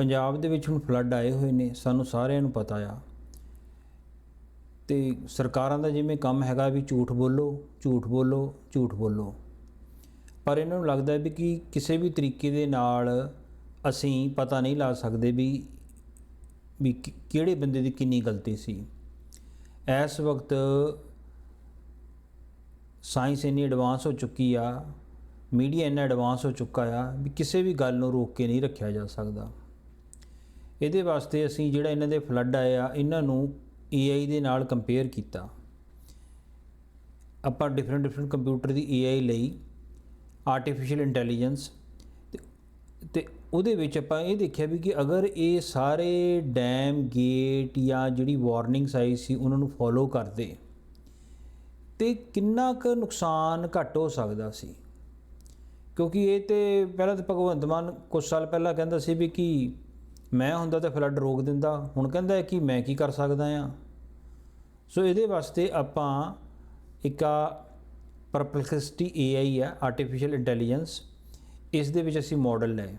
ਪੰਜਾਬ ਦੇ ਵਿੱਚ ਹੁਣ ਫਲੱਡ ਆਏ ਹੋਏ ਨੇ, ਸਾਨੂੰ ਸਾਰਿਆਂ ਨੂੰ ਪਤਾ ਆ। ਤੇ ਸਰਕਾਰਾਂ ਦਾ ਜਿਵੇਂ ਕੰਮ ਹੈਗਾ ਵੀ ਝੂਠ ਬੋਲੋ ਝੂਠ ਬੋਲੋ ਝੂਠ ਬੋਲੋ। ਪਰ ਇਹਨਾਂ ਨੂੰ ਲੱਗਦਾ ਵੀ ਕਿ ਕਿਸੇ ਵੀ ਤਰੀਕੇ ਦੇ ਨਾਲ ਅਸੀਂ ਪਤਾ ਨਹੀਂ ਲਾ ਸਕਦੇ ਵੀ ਵੀ ਕਿਹੜੇ ਬੰਦੇ ਦੀ ਕਿੰਨੀ ਗਲਤੀ ਸੀ। ਇਸ ਵਕਤ ਸਾਇੰਸ ਇੰਨੀ ਐਡਵਾਂਸ ਹੋ ਚੁੱਕੀ ਆ, ਮੀਡੀਆ ਇੰਨਾ ਐਡਵਾਂਸ ਹੋ ਚੁੱਕਾ ਆ, ਵੀ ਕਿਸੇ ਵੀ ਗੱਲ ਨੂੰ ਰੋਕ ਕੇ ਨਹੀਂ ਰੱਖਿਆ ਜਾ ਸਕਦਾ। ਇਹਦੇ ਵਾਸਤੇ ਅਸੀਂ ਜਿਹੜਾ ਇਹਨਾਂ ਦੇ ਫਲੱਡ ਆਏ ਆ ਇਹਨਾਂ ਨੂੰ AI ਦੇ ਨਾਲ ਕੰਪੇਅਰ ਕੀਤਾ। ਆਪਾਂ ਡਿਫਰੈਂਟ ਡਿਫਰੈਂਟ ਕੰਪਿਊਟਰ ਦੀ AI ਲਈ ਆਰਟੀਫੀਸ਼ੀਅਲ ਇੰਟੈਲੀਜੈਂਸ ਤੇ ਉਹਦੇ ਵਿੱਚ ਆਪਾਂ ਇਹ ਦੇਖਿਆ ਵੀ ਕਿ ਅਗਰ ਇਹ ਸਾਰੇ ਡੈਮ ਗੇਟ ਜਾਂ ਜਿਹੜੀ ਵਾਰਨਿੰਗਸ ਆਈ ਸੀ, ਉਹਨਾਂ ਨੂੰ ਫੋਲੋ ਕਰਦੇ, ਤੇ ਕਿੰਨਾ ਕੁ ਨੁਕਸਾਨ ਘੱਟ ਹੋ ਸਕਦਾ ਸੀ। ਕਿਉਂਕਿ ਇਹ ਤੇ ਪਹਿਲਾਂ ਤਾਂ ਭਗਵੰਤ ਮਾਨ ਕੁਝ ਸਾਲ ਪਹਿਲਾਂ ਕਹਿੰਦਾ ਸੀ ਵੀ ਕਿ ਮੈਂ ਹੁੰਦਾ ਤਾਂ ਫਲੱਡ ਰੋਕ ਦਿੰਦਾ। ਹੁਣ ਕਹਿੰਦਾ ਕਿ ਮੈਂ ਕੀ ਕਰ ਸਕਦਾ ਆ ਸੋ ਇਹਦੇ ਵਾਸਤੇ ਆਪਾਂ ਇੱਕ ਆ ਪਰਪਲੈਕਸਿਟੀ AI ਆ ਆਰਟੀਫੀਸ਼ੀਅਲ ਇੰਟੈਲੀਜੈਂਸ ਇਸ ਦੇ ਵਿੱਚ ਅਸੀਂ ਮਾਡਲ ਲਏ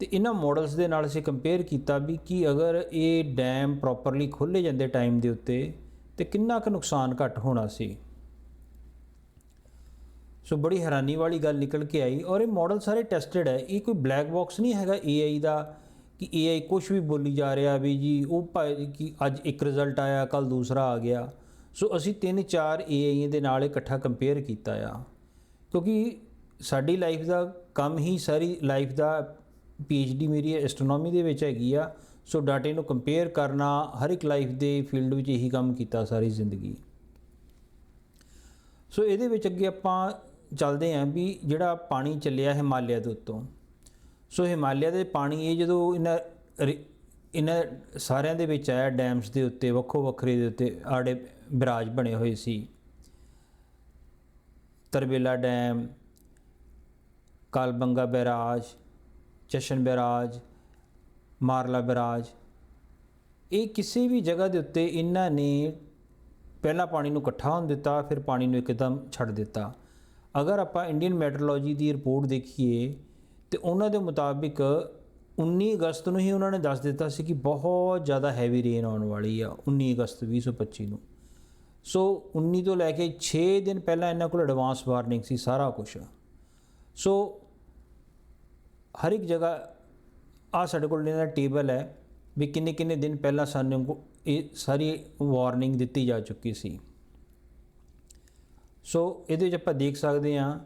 ਤੇ ਇਹਨਾਂ ਮਾਡਲਸ ਦੇ ਨਾਲ ਅਸੀਂ ਕੰਪੇਅਰ ਕੀਤਾ ਵੀ ਕਿ ਅਗਰ ਇਹ ਡੈਮ ਪ੍ਰੋਪਰਲੀ ਖੋਲੇ ਜਾਂਦੇ ਟਾਈਮ ਦੇ ਉੱਤੇ, ਤੇ ਕਿੰਨਾ ਕੁ ਨੁਕਸਾਨ ਘੱਟ ਹੋਣਾ ਸੀ। ਸੋ ਬੜੀ ਹੈਰਾਨੀ ਵਾਲੀ ਗੱਲ ਨਿਕਲ ਕੇ ਆਈ ਔਰ ਇਹ ਮਾਡਲ ਸਾਰੇ ਟੈਸਟਡ ਹੈ। ਇਹ ਕੋਈ ਬਲੈਕ ਬਾਕਸ ਨਹੀਂ ਹੈਗਾ AI ਦਾ। ਕਿ AI ਕੁਝ ਵੀ ਬੋਲੀ ਜਾ ਰਿਹਾ ਵੀ ਜੀ, ਉਹ ਭਾਈ ਕਿ ਅੱਜ ਇੱਕ ਰਿਜ਼ਲਟ ਆਇਆ ਕੱਲ ਦੂਸਰਾ ਆ ਗਿਆ। ਸੋ ਅਸੀਂ ਤਿੰਨ ਚਾਰ AI ਦੇ ਨਾਲ ਇਕੱਠਾ ਕੰਪੇਅਰ ਕੀਤਾ ਆ। ਕਿਉਂਕਿ ਸਾਡੀ ਲਾਈਫ ਦਾ ਕੰਮ ਹੀ ਸਾਰੀ ਲਾਈਫ ਦਾ PhD ਮੇਰੀ ਐਸਟ੍ਰੋਨੋਮੀ ਦੇ ਵਿੱਚ ਹੈਗੀ ਆ। ਸੋ ਡਾਟੇ ਨੂੰ ਕੰਪੇਅਰ ਕਰਨਾ, ਹਰ ਇੱਕ ਲਾਈਫ ਦੇ ਫੀਲਡ ਵਿੱਚ ਇਹੀ ਕੰਮ ਕੀਤਾ ਸਾਰੀ ਜ਼ਿੰਦਗੀ। ਸੋ ਇਹਦੇ ਵਿੱਚ ਅੱਗੇ ਆਪਾਂ ਚੱਲਦੇ ਆਂ ਵੀ ਜਿਹੜਾ ਪਾਣੀ ਚੱਲਿਆ ਹਿਮਾਲਿਆ ਦੇ ਉੱਤੋਂ ਸੋ ਹਿਮਾਲਿਆ ਦੇ ਪਾਣੀ ਇਹ ਜਦੋਂ ਇਹਨਾਂ रि- ਇਹਨਾਂ ਸਾਰਿਆਂ ਦੇ ਵਿੱਚ ਆਇਆ, ਡੈਮਸ ਦੇ ਉੱਤੇ, ਵੱਖੋ ਵੱਖਰੇ ਦੇ ਉੱਤੇ ਆੜੇ ਬਰਾਜ ਬਣੇ ਹੋਏ ਸੀ। Tarbela dam, Kalabagh barrage, Chashma barrage, Marala barrage, ਇਹ ਕਿਸੇ ਵੀ ਜਗ੍ਹਾ ਦੇ ਉੱਤੇ ਇਹਨਾਂ ਨੇ ਪਹਿਲਾਂ ਪਾਣੀ ਨੂੰ ਇਕੱਠਾ ਹੋਣ ਦਿੱਤਾ, ਫਿਰ ਪਾਣੀ ਨੂੰ ਇੱਕਦਮ ਛੱਡ ਦਿੱਤਾ। ਅਗਰ ਆਪਾਂ ਇੰਡੀਅਨ ਮੈਟਰੋਲੋਜੀ ਦੀ ਰਿਪੋਰਟ ਦੇਖੀਏ ਤੇ ਉਹਨਾਂ ਦੇ ਮੁਤਾਬਿਕ 19 ਅਗਸਤ ਨੂੰ ਹੀ ਉਹਨਾਂ ਨੇ ਦੱਸ ਦਿੱਤਾ ਸੀ ਕਿ ਬਹੁਤ ਜ਼ਿਆਦਾ ਹੈਵੀ ਰੇਨ ਆਉਣ ਵਾਲੀ ਆ 19 ਅਗਸਤ 2025 ਨੂੰ। ਸੋ 19 ਤੋਂ ਲੈ ਕੇ 6 ਦਿਨ ਪਹਿਲਾਂ ਇਹਨਾਂ ਕੋਲ ਐਡਵਾਂਸ ਵਾਰਨਿੰਗ ਸੀ ਸਾਰਾ ਕੁਝ ਸੋ ਹਰ ਇੱਕ ਜਗ੍ਹਾ ਆ ਸਾਡੇ ਕੋਲ ਇਹਨਾਂ ਦਾ ਟੇਬਲ ਹੈ ਵੀ ਕਿੰਨੇ ਕਿੰਨੇ ਦਿਨ ਪਹਿਲਾਂ ਸਾਨੂੰ ਇਹ ਸਾਰੀ ਵਾਰਨਿੰਗ ਦਿੱਤੀ ਜਾ ਚੁੱਕੀ ਸੀ। ਸੋ ਇਹਦੇ ਵਿੱਚ ਆਪਾਂ ਦੇਖ ਸਕਦੇ ਹਾਂ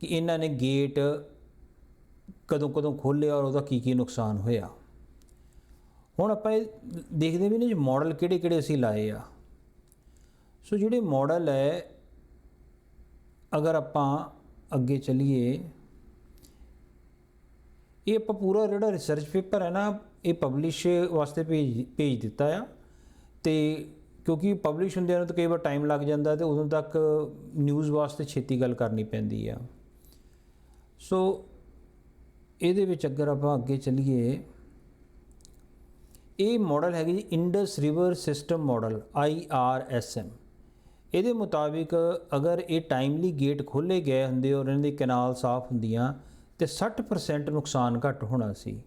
ਕਿ ਇਹਨਾਂ ਨੇ ਗੇਟ ਕਦੋਂ ਕਦੋਂ ਖੋਲ੍ਹੇ ਔਰ ਉਹਦਾ ਕੀ ਕੀ ਨੁਕਸਾਨ ਹੋਇਆ। ਹੁਣ ਆਪਾਂ ਇਹ ਦੇਖਦੇ ਵੀ ਨੇ ਜੀ ਮਾਡਲ ਕਿਹੜੇ ਕਿਹੜੇ ਅਸੀਂ ਲਾਏ ਆ। ਸੋ ਜਿਹੜੇ ਮਾਡਲ ਹੈ, ਅਗਰ ਆਪਾਂ ਅੱਗੇ ਚੱਲੀਏ, ਇਹ ਆਪਾਂ ਪੂਰਾ ਜਿਹੜਾ ਰਿਸਰਚ ਪੇਪਰ ਹੈ ਨਾ, ਇਹ ਪਬਲਿਸ਼ ਵਾਸਤੇ ਭੇਜ ਭੇਜ ਦਿੱਤਾ ਆ। ਤੇ ਕਿਉਂਕਿ ਪਬਲਿਸ਼ ਹੁੰਦਿਆਂ ਨੂੰ ਤਾਂ ਕਈ ਵਾਰ ਟਾਈਮ ਲੱਗ ਜਾਂਦਾ ਤੇ ਉਦੋਂ ਤੱਕ ਨਿਊਜ਼ ਵਾਸਤੇ ਛੇਤੀ ਗੱਲ ਕਰਨੀ ਪੈਂਦੀ ਆ। ਸੋ ਇਹਦੇ ਵਿੱਚ ਅਗਰ ਆਪਾਂ ਅੱਗੇ ਚੱਲੀਏ, ਇਹ ਮਾਡਲ ਹੈਗੀ ਜੀ Indus River System Model IRSM ਇਹਦੇ ਮੁਤਾਬਿਕ ਅਗਰ ਇਹ ਟਾਈਮਲੀ ਗੇਟ ਖੋਲੇ ਗਏ ਹੁੰਦੇ ਔਰ ਇਹਨਾਂ ਦੇ ਕੈਨਾਲ ਸਾਫ਼ ਹੁੰਦੀਆਂ, ਤੇ 60% ਨੁਕਸਾਨ ਘੱਟ ਹੋਣਾ ਸੀ।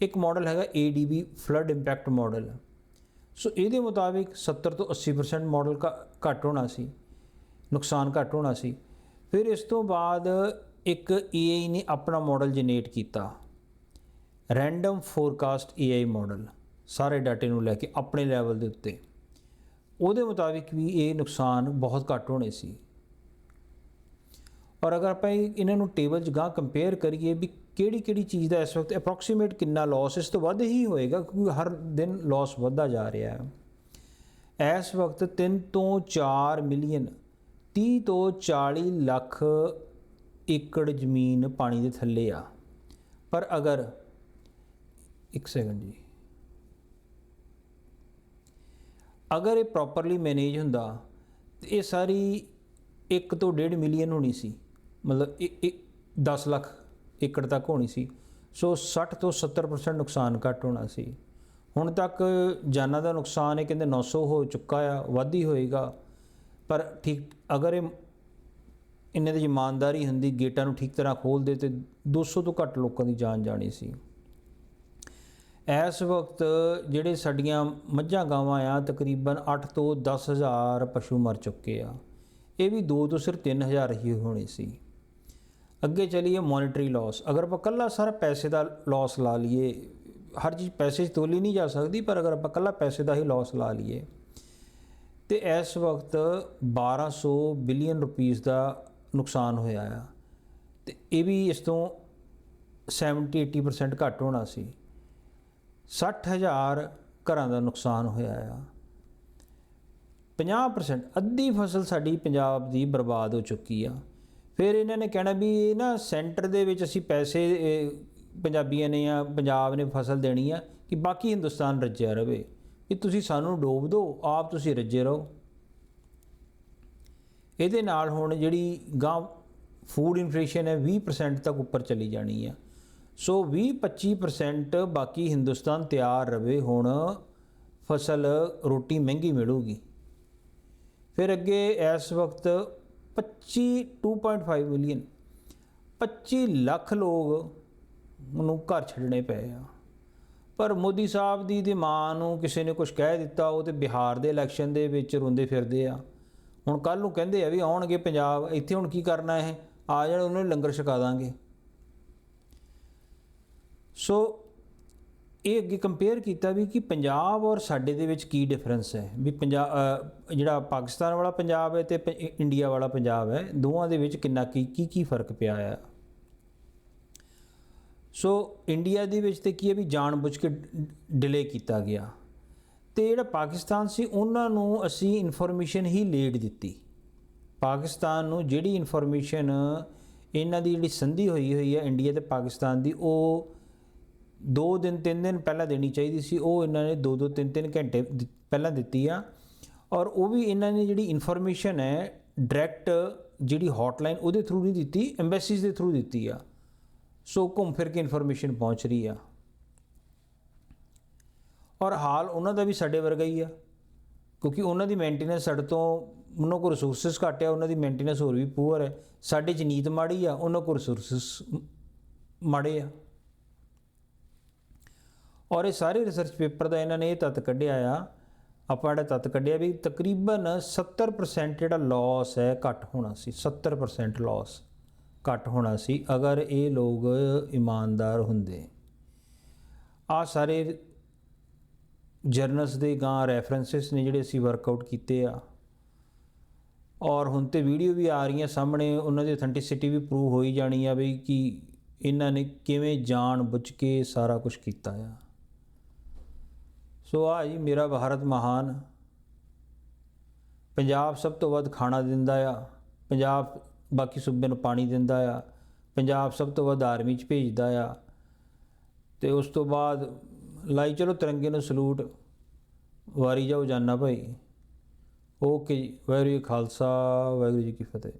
ਇੱਕ ਮਾਡਲ ਹੈਗਾ ADB flood impact model so ਇਹਦੇ ਮੁਤਾਬਿਕ 70 ਤੋਂ 80% ਮਾਡਲ ਘੱਟ ਹੋਣਾ ਸੀ, ਨੁਕਸਾਨ ਘੱਟ ਹੋਣਾ ਸੀ। ਫਿਰ ਇਸ ਤੋਂ ਬਾਅਦ ਇੱਕ AI ਨੇ ਆਪਣਾ ਮਾਡਲ ਜਨਰੇਟ ਕੀਤਾ। ਰੈਂਡਮ ਫੋਰਕਾਸਟ AI ਮਾਡਲ ਸਾਰੇ ਡਾਟੇ ਨੂੰ ਲੈ ਕੇ ਆਪਣੇ ਲੈਵਲ ਦੇ ਉੱਤੇ। ਉਹਦੇ ਮੁਤਾਬਿਕ ਵੀ ਇਹ ਨੁਕਸਾਨ ਬਹੁਤ ਘੱਟ ਹੋਣੇ ਸੀ। ਔਰ ਅਗਰ ਆਪਾਂ ਇਹ- ਇਹਨਾਂ ਨੂੰ ਟੇਬਲ 'ਚ ਗਾਂ ਕੰਪੇਅਰ ਕਰੀਏ ਵੀ ਕਿਹੜੀ ਕਿਹੜੀ ਚੀਜ਼ ਦਾ ਇਸ ਵਕਤ ਅਪਰੋਕਸੀਮੇਟ ਕਿੰਨਾ ਲਾਸ ਇਸ ਤੋਂ ਵੱਧ ਹੀ ਹੋਏਗਾ ਕਿਉਂਕਿ ਹਰ ਦਿਨ ਲਾਸ ਵੱਧਦਾ ਜਾ ਰਿਹਾ ਹੈ। ਇਸ ਵਕਤ 3 ਤੋਂ 4 ਮਿਲੀਅਨ 30 ਤੋਂ 40 ਲੱਖ ਏਕੜ ਜ਼ਮੀਨ ਪਾਣੀ ਦੇ ਥੱਲੇ ਆ। ਪਰ ਅਗਰ ਇੱਕ ਸੈਕਿੰਡ ਜੀ। ਅਗਰ ਇਹ ਪ੍ਰੋਪਰਲੀ ਮੈਨੇਜ ਹੁੰਦਾ, ਤੇ ਇਹ ਸਾਰੀ 1 ਤੋਂ 1.5 ਮਿਲੀਅਨ ਹੋਣੀ ਸੀ। ਮਤਲਬ ਇਹ ਇਹ 10 ਲੱਖ ਏਕੜ ਤੱਕ ਹੋਣੀ ਸੀ। ਸੋ 60 ਤੋਂ 70% ਨੁਕਸਾਨ ਘੱਟ ਹੋਣਾ ਸੀ। ਹੁਣ ਤੱਕ ਜਾਨਾਂ ਦਾ ਨੁਕਸਾਨ ਇਹ ਕਹਿੰਦੇ 900 ਹੋ ਚੁੱਕਾ ਆ, ਵੱਧ ਹੀ ਹੋਏਗਾ। ਪਰ ਠੀਕ, ਅਗਰ ਇਹ ਇਹਨਾਂ ਦੀ ਇਮਾਨਦਾਰੀ ਹੁੰਦੀ, ਗੇਟਾਂ ਨੂੰ ਠੀਕ ਤਰ੍ਹਾਂ ਖੋਲਦੇ ਤੇ 200 ਤੋਂ ਘੱਟ ਲੋਕਾਂ ਦੀ ਜਾਨ ਜਾਣੀ ਸੀ। ਇਸ ਵਕਤ ਜਿਹੜੇ ਸਾਡੀਆਂ ਮੱਝਾਂ ਗਾਵਾਂ ਆ, ਤਕਰੀਬਨ 8 ਤੋਂ 10000 ਪਸ਼ੂ ਮਰ ਚੁੱਕੇ ਆ। ਇਹ ਵੀ 2 ਤੋਂ ਸਿਰਫ 3000 ਹੀ ਹੋਣੇ ਸੀ। ਅੱਗੇ ਚਲੀਏ ਮੋਨਿਟਰੀ ਲਾਸ ਅਗਰ ਆਪਾਂ ਕੱਲਾ ਸਾਰਾ ਪੈਸੇ ਦਾ ਲਾਸ ਲਾ ਲਈਏ, ਹਰ ਚੀਜ਼ ਪੈਸੇ 'ਚ ਤੋਲੀ ਨਹੀਂ ਜਾ ਸਕਦੀ, ਪਰ ਅਗਰ ਆਪਾਂ ਕੱਲਾ ਪੈਸੇ ਦਾ ਹੀ ਲਾਸ ਲਾ ਲਈਏ, ਤੇ ਇਸ ਵਕਤ 1200 ਬਿਲੀਅਨ ਰੁਪੀਸ ਦਾ ਨੁਕਸਾਨ ਹੋਇਆ ਆ। ਤੇ ਇਹ ਵੀ ਇਸ ਤੋਂ 70 80% ਘੱਟ ਹੋਣਾ ਸੀ। 60000 ਘਰਾਂ ਦਾ ਨੁਕਸਾਨ ਹੋਇਆ ਆ। 50% ਅੱਧੀ ਫਸਲ ਸਾਡੀ ਪੰਜਾਬ ਦੀ ਬਰਬਾਦ ਹੋ ਚੁੱਕੀ ਆ। ਫਿਰ ਇਹਨਾਂ ਨੇ ਕਹਿਣਾ ਵੀ ਇਹ ਨਾ ਸੈਂਟਰ ਦੇ ਵਿੱਚ ਅਸੀਂ ਪੈਸੇ ਪੰਜਾਬੀਆਂ ਨੇ ਜਾਂ ਪੰਜਾਬ ਨੇ ਫਸਲ ਦੇਣੀ ਆ ਕਿ ਬਾਕੀ ਹਿੰਦੁਸਤਾਨ ਰੱਜਿਆ ਰਵੇ। ਕਿ ਤੁਸੀਂ ਸਾਨੂੰ ਡੋਬ ਦਿਓ, ਆਪ ਤੁਸੀਂ ਰੱਜੇ ਰਹੋ। ਇਹਦੇ ਨਾਲ ਹੁਣ ਜਿਹੜੀ ਗਾਂ ਫੂਡ ਇਨਫਲੇਸ਼ਨ ਹੈ 20% ਤੱਕ ਉੱਪਰ ਚਲੀ ਜਾਣੀ ਆ। ਸੋ 20-25% ਬਾਕੀ ਹਿੰਦੁਸਤਾਨ ਤਿਆਰ ਰਵੇ ਹੁਣ ਫਸਲ ਰੋਟੀ ਮਹਿੰਗੀ ਮਿਲੂਗੀ। ਫਿਰ ਅੱਗੇ ਇਸ ਵਕਤ 25 2.5 ਮਿਲੀਅਨ 25 ਲੱਖ ਲੋਕ ਨੂੰ ਘਰ ਛੱਡਣੇ ਪਏ ਆ। ਪਰ ਮੋਦੀ ਸਾਹਿਬ ਦੀ ਦੀ ਮਾਂ ਨੂੰ ਕਿਸੇ ਨੇ ਕੁਝ ਕਹਿ ਦਿੱਤਾ, ਉਹ ਤੇ ਬਿਹਾਰ ਦੇ ਇਲੈਕਸ਼ਨ ਦੇ ਵਿੱਚ ਰੋਂਦੇ ਫਿਰਦੇ ਆ। ਹੁਣ ਕੱਲ ਨੂੰ ਕਹਿੰਦੇ ਆ ਵੀ ਆਉਣਗੇ ਪੰਜਾਬ, ਇੱਥੇ ਹੁਣ ਕੀ ਕਰਨਾ ਇਹ? ਆ ਜਾਣ, ਉਹਨਾਂ ਨੂੰ ਲੰਗਰ ਛਕਾ ਦਾਂਗੇ। ਸੋ ਇਹ ਅੱਗੇ ਕੰਪੇਅਰ ਕੀਤਾ ਵੀ ਕਿ ਪੰਜਾਬ ਔਰ ਸਾਡੇ ਦੇ ਵਿੱਚ ਕੀ ਡਿਫਰੈਂਸ ਹੈ? ਵੀ ਪੰਜਾਬ ਜਿਹੜਾ ਪਾਕਿਸਤਾਨ ਵਾਲਾ ਪੰਜਾਬ ਹੈ ਤੇ ਇੰਡੀਆ ਵਾਲਾ ਪੰਜਾਬ ਹੈ, ਦੋਵਾਂ ਦੇ ਵਿੱਚ ਕਿੰਨਾ ਕੀ ਕੀ ਕੀ ਫ਼ਰਕ ਪਿਆ ਆ? ਸੋ ਇੰਡੀਆ ਦੇ ਵਿੱਚ ਤੇ ਕੀ ਹੈ ਵੀ ਜਾਣਬੁੱਝ ਕੇ ਡਿਲੇ ਕੀਤਾ ਗਿਆ। ਤੇ ਜਿਹੜਾ ਪਾਕਿਸਤਾਨ ਸੀ, ਉਹਨਾਂ ਨੂੰ ਅਸੀਂ ਇਨਫੋਰਮੇਸ਼ਨ ਹੀ ਲੇਟ ਦਿੱਤੀ। ਪਾਕਿਸਤਾਨ ਨੂੰ ਜਿਹੜੀ ਇਨਫੋਰਮੇਸ਼ਨ ਇਹਨਾਂ ਦੀ ਜਿਹੜੀ ਸੰਧੀ ਹੋਈ ਹੋਈ ਹੈ ਇੰਡੀਆ ਤੇ ਪਾਕਿਸਤਾਨ ਦੀ, ਉਹ 2 ਦਿਨ 3 ਦਿਨ ਪਹਿਲਾਂ ਦੇਣੀ ਚਾਹੀਦੀ ਸੀ। ਉਹ ਇਹਨਾਂ ਨੇ 2 2 3 3 ਘੰਟੇ ਪਹਿਲਾਂ ਦਿੱਤੀ ਆ। ਔਰ ਉਹ ਵੀ ਇਹਨਾਂ ਨੇ ਜਿਹੜੀ ਇਨਫੋਰਮੇਸ਼ਨ ਹੈ ਡਾਇਰੈਕਟ ਜਿਹੜੀ ਹੌਟਲਾਈਨ ਉਹਦੇ ਥਰੂ ਨਹੀਂ ਦਿੱਤੀ ਐਮਬੈਸੀਜ਼ ਦੇ ਥਰੂ ਦਿੱਤੀ ਆ। ਸੋ ਘੁੰਮ ਫਿਰ ਕੇ ਇਨਫੋਰਮੇਸ਼ਨ ਪਹੁੰਚ ਰਹੀ ਆ। ਔਰ ਹਾਲ ਉਹਨਾਂ ਦਾ ਵੀ ਸਾਡੇ ਵਰਗਾ ਹੀ ਆ। ਕਿਉਂਕਿ ਉਹਨਾਂ ਦੀ ਮੇਨਟੇਨੈਂਸ ਸਾਡੇ ਤੋਂ ਉਹਨਾਂ ਕੋਲ ਰਿਸੋਰਸਸ ਘੱਟ ਆ, ਉਹਨਾਂ ਦੀ ਮੇਨਟੇਨੈਂਸ ਹੋਰ ਵੀ ਪੂਅਰ ਹੈ ਸਾਡੇ ਚ ਨੀਤ ਮਾੜੀ ਆ, ਉਹਨਾਂ ਕੋਲ ਰਿਸੋਰਸਸ ਮਾੜੇ ਆ। ਔਰ ਇਹ ਸਾਰੇ ਰਿਸਰਚ ਪੇਪਰ ਦਾ ਇਹਨਾਂ ਨੇ ਇਹ ਤੱਤ ਕੱਢਿਆ ਆ। ਆਪਾਂ ਜਿਹੜਾ ਤੱਤ ਕੱਢਿਆ ਵੀ ਤਕਰੀਬਨ 70% ਜਿਹੜਾ ਲਾਸ ਹੈ ਘੱਟ ਹੋਣਾ ਸੀ 70% ਲਾਸ ਘੱਟ ਹੋਣਾ ਸੀ, ਅਗਰ ਇਹ ਲੋਕ ਇਮਾਨਦਾਰ ਹੁੰਦੇ। ਆ ਸਾਰੇ ਜਰਨਲਸ ਦੇ ਗਾਂ ਰੈਫਰੈਂਸਸ ਨੇ ਜਿਹੜੇ ਅਸੀਂ ਵਰਕਆਊਟ ਕੀਤੇ ਆ। ਔਰ ਹੁਣ ਤੇ ਵੀਡੀਓ ਵੀ ਆ ਰਹੀਆਂ ਸਾਹਮਣੇ, ਉਹਨਾਂ ਦੀ ਅਥੈਂਟਿਸਿਟੀ ਵੀ ਪ੍ਰੂਵ ਹੋਈ ਜਾਣੀ ਆ ਬਈ ਕਿ ਇਹਨਾਂ ਨੇ ਕਿਵੇਂ ਜਾਣ ਬੁੱਝ ਕੇ ਸਾਰਾ ਕੁਝ ਕੀਤਾ ਆ। ਸੋ ਆ ਜੀ ਮੇਰਾ ਭਾਰਤ ਮਹਾਨ। ਪੰਜਾਬ ਸਭ ਤੋਂ ਵੱਧ ਖਾਣਾ ਦਿੰਦਾ ਆ। ਪੰਜਾਬ ਬਾਕੀ ਸੂਬਿਆਂ ਨੂੰ ਪਾਣੀ ਦਿੰਦਾ ਆ। ਪੰਜਾਬ ਸਭ ਤੋਂ ਵੱਧ ਆਰਮੀ ਚ ਭੇਜਦਾ ਆ। ਤੇ ਉਸ ਤੋਂ ਬਾਅਦ ਲਾਈ ਚਲੋ ਤਿਰੰਗੇ ਨੂੰ ਸਲੂਟ, ਵਾਰੀ ਜਾਓ ਜਾਨਾ ਭਾਈ। ਓਕੇ ਜੀ, ਵਾਹਿਗੁਰੂ ਜੀ ਖਾਲਸਾ, ਵਾਹਿਗੁਰੂ ਜੀ ਕੀ ਫਤਿਹ।